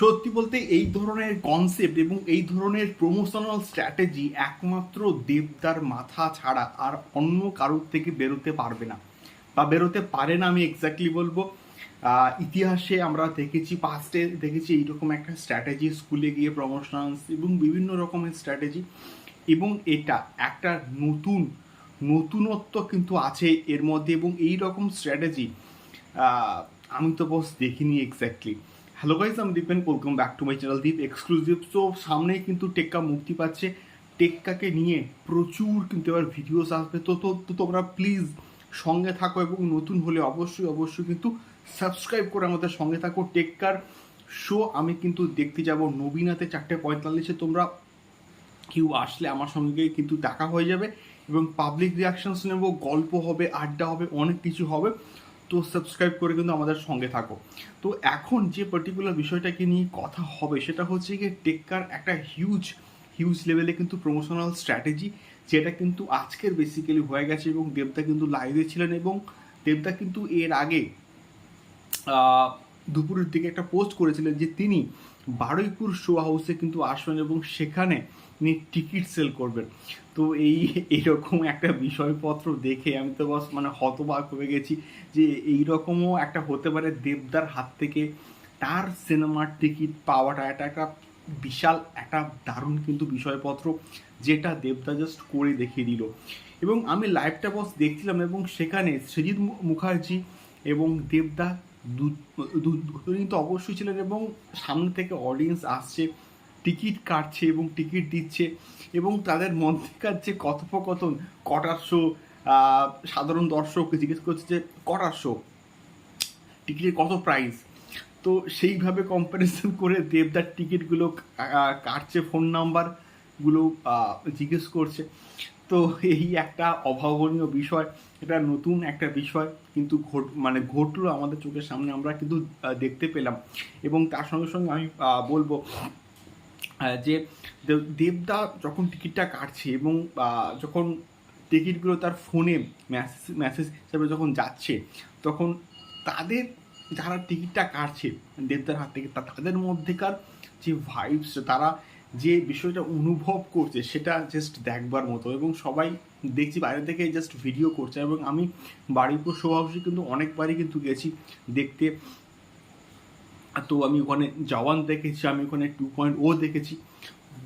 সত্যি বলতে এই ধরনের কনসেপ্ট এবং এই ধরনের প্রমোশনাল স্ট্র্যাটেজি একমাত্র দেবদার মাথা ছাড়া আর অন্য কারোর থেকে বেরোতে পারবে না। বা বেরোতে পারে না আমি এক্স্যাক্টলি বলব। ইতিহাসে আমরা দেখেছি পাস্টে দেখেছি এইরকম একটা স্ট্র্যাটেজি স্কুলে গিয়ে প্রমোশনালস এবং বিভিন্ন রকমের স্ট্র্যাটেজি এবং এটা একটা নতুন, নতুনত্ব কিন্তু আছে এর মধ্যে এবং এই রকম স্ট্র্যাটেজি আমি তো বস দেখিনি এক্স্যাক্টলি হ্যালো গাইজ আমি Dipen welcome back to my channel Deep exclusive তো সামনেই কিন্তু টেক্কা মুক্তি পাচ্ছে। টেক্কাকে নিয়ে প্রচুর কিন্তু এবার ভিডিওস আসবে। তো তো তো তোমরা প্লিজ সঙ্গে থাকো এবং নতুন হলে অবশ্যই অবশ্যই কিন্তু সাবস্ক্রাইব করে আমাদের সঙ্গে থাকো টেক্কার শো আমি কিন্তু দেখতে যাব নবীনাতে চারটে পঁয়তাল্লিশে। তোমরা কেউ আসলে আমার সঙ্গে কিন্তু দেখা হয়ে যাবে এবং পাবলিক রিয়াকশানস নেব। গল্প হবে, আড্ডা হবে, অনেক কিছু হবে। তো সাবস্ক্রাইব করে কিন্তু আমাদের সঙ্গে থাকো। তো এখন যে পার্টিকুলার বিষয়টাকে নিয়ে কথা হবে, সেটা হচ্ছে গিয়ে টেক্কার একটা হিউজ হিউজ লেভেলে কিন্তু প্রমোশনাল স্ট্র্যাটেজি যেটা কিন্তু আজকের বেসিক্যালি হয়ে গেছে এবং দেবদা কিন্তু লাইভে ছিলেন এবং দেবদা কিন্তু এর আগে দুপুরের দিকে একটা পোস্ট করেছিলেন যে তিনি বারুইপুর শো হাউসে কিন্তু আসবেন এবং সেখানে তিনি টিকিট সেল করবেন। তো এই এরকম একটা বিষয়পত্র দেখে আমি তো বাস মানে হতবাক হয়ে গেছি যে এই রকমও একটা হতে পারে দেবদার হাত থেকে তার সিনেমার টিকিট পাওয়াটা। এটা একটা বিশাল, একটা দারুণ কিন্তু বিষয়পত্র যেটা দেবদা জাস্ট করে দেখিয়ে দিল। এবং আমি লাইভটা বস দেখছিলাম এবং সেখানে সৃজিত মু- মুখার্জি এবং দেবদা দু- দু- তো অবশ্যই ছিলেন এবং সামনে থেকে অডিয়েন্স আসছে, টিকিট কাটছে এবং টিকিট দিচ্ছে এবং তাদের মধ্যেকার যে কথোপকথন কটার শো সাধারণ দর্শককে জিজ্ঞেস করছে যে কটার শো টিকিটের কত প্রাইস তো সেইভাবে কম্প্যারিজন করে দেবদার টিকিটগুলো কাটছে ফোন নাম্বারগুলো আহ, জিজ্ঞেস করছে। তো এই একটা অভাবনীয় বিষয় এটা নতুন একটা বিষয় কিন্তু ঘট মানে ঘটলো আমাদের চোখের সামনে আমরা কিন্তু দেখতে পেলাম। এবং তার সঙ্গে সঙ্গে আমি বলব যে দেব- দেবদা যখন টিকিটটা কাটছে এবং যখন টিকিটগুলো তার ফোনে মেসেজ মেসেজ হিসাবে যখন যাচ্ছে তখন তাদের যারা টিকিটটা কাটছে দেবদার হাত থেকে তাদের মধ্যেকার যে ভাইবস তারা যে বিষয়টা অনুভব করছে, সেটা জাস্ট দেখবার মতো। এবং সবাই দেখছি, বাইরে থেকে জাস্ট ভিডিও করছে। এবং আমি বাড়িপুর শো হাউসে কিন্তু অনেকবারই কিন্তু গেছি দেখতে। তো আমি ওখানে জওয়ান দেখেছি, আমি ওখানে টু পয়েন্ট ও দেখেছি।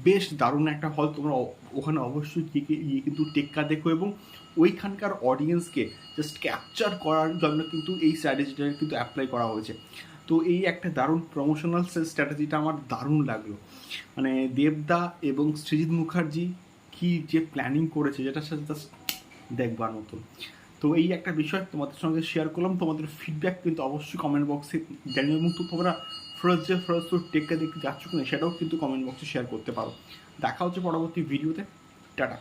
বেশ দারুণ একটা হল তোমরা ওখানে অবশ্যই গিয়ে কিন্তু টেক্কা দেখো। এবং ওইখানকার অডিয়েন্সকে জাস্ট ক্যাপচার করার জন্য কিন্তু এই স্ট্র্যাটেজিটা কিন্তু অ্যাপ্লাই করা হয়েছে। তো এই একটা দারুণ প্রমোশনাল স্ট্র্যাটেজিটা আমার দারুণ লাগল। মানে দেবদা এবং সৃজিত মুখার্জি কি যে প্ল্যানিং করেছে যেটা সাথে জাস্ট দেখবার মতো তো এই একটা বিষয় তোমাদের সঙ্গে শেয়ার করলাম। তোমাদের ফিডব্যাক কিন্তু অবশ্যই কমেন্ট বক্সে জানিও এবং তো তোমরা ফার্স্ট যে ফার্স্ট টেকটা দেখতে যাচ্ছ কিনা সেটাও কিন্তু কমেন্ট বক্সে শেয়ার করতে পারো। দেখা হচ্ছে পরবর্তী ভিডিওতে টাটা।